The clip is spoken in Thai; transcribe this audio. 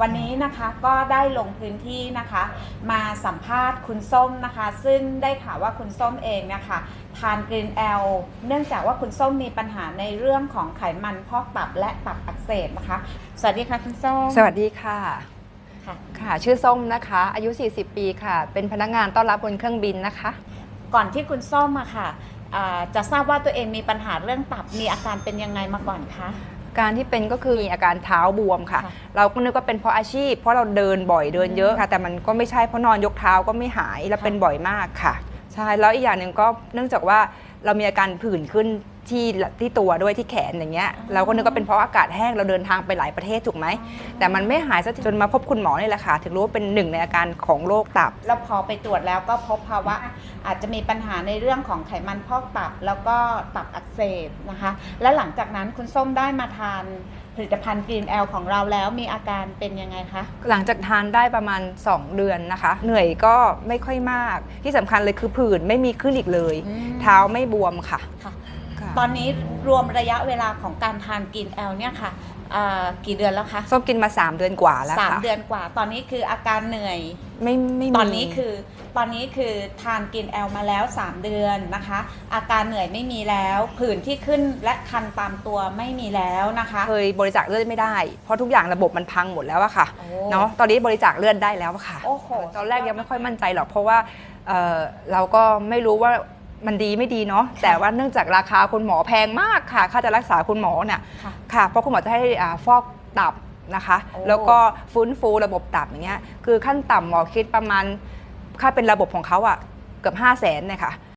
วันนี้นะคะก็ได้ลงพื้นที่นะคะ มาสัมภาษณ์คุณส้มนะคะ ซึ่งได้ข่าวว่าคุณส้มเองนะคะทานกรีนแอลเนื่องจากว่าคุณส้มมีปัญหาในเรื่องของไขมันพอกตับและตับอักเสบนะคะ สวัสดีค่ะคุณส้มสวัสดีค่ะค่ะค่ะชื่อส้มนะคะ อายุ 40 ปีค่ะ เป็นพนักงานต้อนรับบนเครื่องบินนะคะ ก่อนที่คุณส้มอะค่ะอ่าจะทราบว่าตัวเองมีปัญหาเรื่องตับมีอาการเป็นยังไงมาก่อนคะ การที่เป็นก็คือมีอาการเท้าบวมค่ะค่ะ เราก็นึกว่าเป็นเพราะอาชีพ เพราะเราเดินบ่อยเดินเยอะค่ะ แต่มันก็ไม่ใช่เพราะนอนยกเท้าก็ไม่หายแล้วค่ะเป็นบ่อยมากค่ะใช่แล้วอีกอย่างหนึ่งก็เนื่องจากว่าเรามีอาการผื่นขึ้น ที่ที่ตัวด้วยที่แขนอย่างเงี้ยเราก็นึกว่าเป็นเพราะอากาศแห้งเราเดินทางไปหลายประเทศถูกไหม แต่มันไม่หายซะจนมาพบคุณหมอนี่แหละค่ะ ถึงรู้ว่าเป็นหนึ่งในอาการของโรคตับ แล้วพอไปตรวจแล้วก็พบภาวะอาจจะมีปัญหาในเรื่องของไขมันพอกตับ แล้วก็ตับอักเสบนะคะ และหลังจากนั้นคุณส้มได้มาทานผลิตภัณฑ์กรีนแอลของเราแล้วมีอาการเป็นยังไงคะ หลังจากทานได้ประมาณ 2 เดือนนะคะ เหนื่อยก็ไม่ค่อยมากที่สำคัญเลยคือผื่นไม่มีขึ้นอีกเลยอืมเท้าไม่บวมค่ะค่ะค่ะ ตอนนี้รวมระยะเวลาของการทานกรีนแอลเนี่ยค่ะอ่ากี่เดือนแล้วคะส้มกินมา 3 เดือนกว่าแล้วสามค่ะเดือนกว่า ตอนนี้คืออาการเหนื่อยไม่ไม่มีตอนนี้คือตอนนี้คือทานกินแอลมาแล้ว 3 เดือนนะคะ อาการเหนื่อยไม่มีแล้วผื่นที่ขึ้นและคันตามตัวไม่มีแล้วนะคะเคยบริจาคเลือดไม่ได้ เพราะทุกอย่างระบบมันพังหมดแล้วอะค่ะโอ้เนาะตอนนี้บริจาคเลือดได้แล้วอะค่ะโอ้โหตอนแรกยังไม่ค่อยมั่นใจหรอกเพราะว่าเอ่อเราก็ไม่รู้ว่า มันดีไม่ดีเนาะแต่ว่าเนื่องจากราคาคุณหมอแพงมากค่ะ ค่าจะรักษาคุณหมอเนี่ยค่ะค่ะ เพราะคุณหมอจะให้อ่าฟอกตับนะคะ โอ้ แล้วก็ฟื้นฟูระบบตับอย่างเงี้ยคือขั้นต่ำหมอคิดประมาณค่าเป็นระบบของเขาอะเกือบ 5 0 0แสนเนี่ยค่ะ